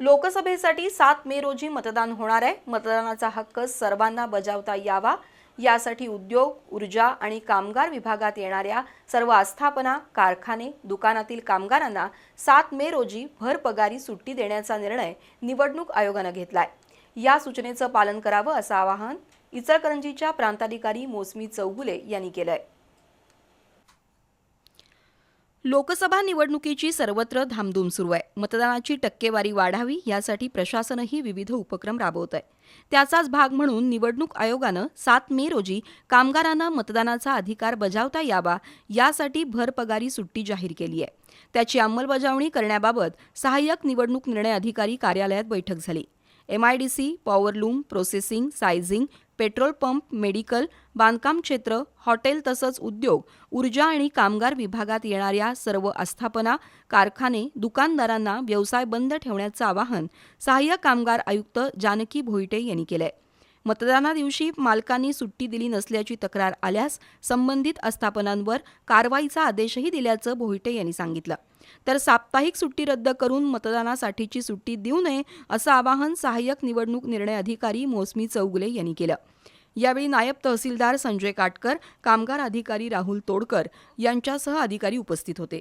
लोकसभेसाठी सात मे रोजी मतदान होणार आहे. मतदानाचा हक्क सर्वांना बजावता यावा. यासाठी उद्योग ऊर्जा आणि कामगार विभागात येणाऱ्या सर्व आस्थापना कारखाने दुकानातील कामगारांना सात मे रोजी भरपगारी सुट्टी देण्याचा निर्णय निवडणूक आयोगानं घेतलाय. या सूचनेचं पालन करावं असं आवाहन इचलकरंजीच्या प्रांताधिकारी मोसमी चौगुले यांनी केलं आहे लोकसभा निवडणुकीची सर्वत्र धामधूम सुरू आहे. मतदानाची टक्केवारी वाढावी यासाठी प्रशासनही विविध उपक्रम राबवत आहे त्याचाच भाग म्हणून निवडणूक आयोगानं सात मे रोजी कामगारांना मतदानाचा अधिकार बजावता यावा यासाठी भरपगारी सुट्टी जाहीर केली आहे. त्याची अंमलबजावणी करण्याबाबत सहाय्यक निवडणूक निर्णय अधिकारी कार्यालयात बैठक झाली. M I D C powerloom processing sizing petrol pump medical बांधकाम क्षेत्र हॉटेल तसंच उद्योग ऊर्जा आणि कामगार विभागात येणाऱ्या सर्व आस्थापना कारखाने दुकानदारांना व्यवसाय बंद ठेवण्याचं आवाहन सहाय्यक कामगार आयुक्त जानकी भोईटे यांनी केलंय. मतदाना दिवशी मालकांनी सुट्टी दिली नसल्याची तक्रार आल्यास संबंधित आस्थापनांवर कारवाईचा आदेशही दिल्याचं भोईटे यांनी सांगितलं. तर साप्ताहिक सुट्टी रद्द करून मतदानासाठीची सुट्टी देऊ नये असं आवाहन सहाय्यक निवडणूक निर्णय अधिकारी मोसमी चौगुले यांनी केलं. यावेळी नायब तहसीलदार संजय काटकर कामगार अधिकारी राहुल तोडकर यांच्यासह अधिकारी उपस्थित होते.